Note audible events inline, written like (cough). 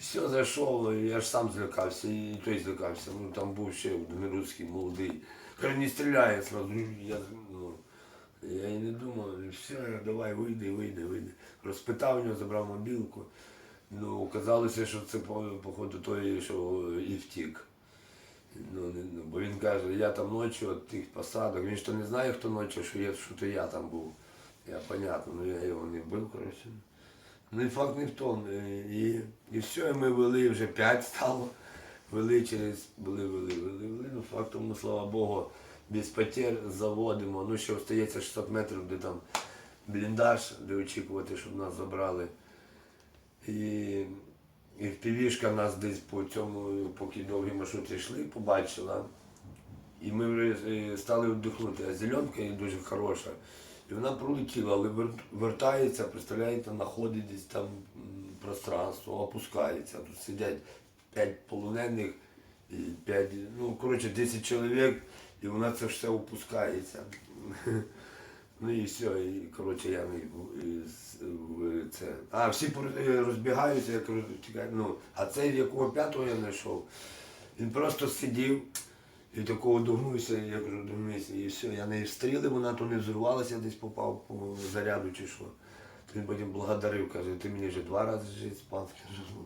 все зайшов, я ж сам злякався, і той злякався. Ну там був ще Дмируцький молодий. Каже, не стріляє сразу. Я, ну, я і не думав, все, давай, вийди, вийди, вийди. Розпитав нього, забрав мобілку. Ну, оказалося, що це по- походу той, що і втік. Ну, ну, бо він каже, я там ночі от тих посадок. Він ж то не знає, хто ночі, що я, що то я там був. Я понятно, ну я його не бив, коротше. Ну і факт не в тому. е, І, і все, і ми вели, вже п'ять стало. Вели через, вели, вели, вели, вели. Ну, фактом, ну, слава Богу, без потерь заводимо. Ну, ще остається 600 метрів, де там бліндаж, де очікувати, щоб нас забрали. І, і півішка нас десь по цьому, поки довгі маршрути йшли, побачила. І ми вже е, стали віддихнути. А зеленка є дуже хороша. І вона пролетіла, але вер- вертається, представляєте, знаходить десь там пространство, опускається. Тут сидять п'ять полонених, і п'ять, ну, коротше, 10 чоловік, і вона це все опускається. (laughs) Ну і все, і коротше я в це. А всі е, розбігаються, я кажу, ну, а цей, якого п'ятого я знайшов, він просто сидів і такого догнувся, я кажу, догнувся, і все, я не встрілив, вона то не взорвалася, десь попав по заряду чи що. Він потім благодарив, каже, ти мені вже два рази жити, ну.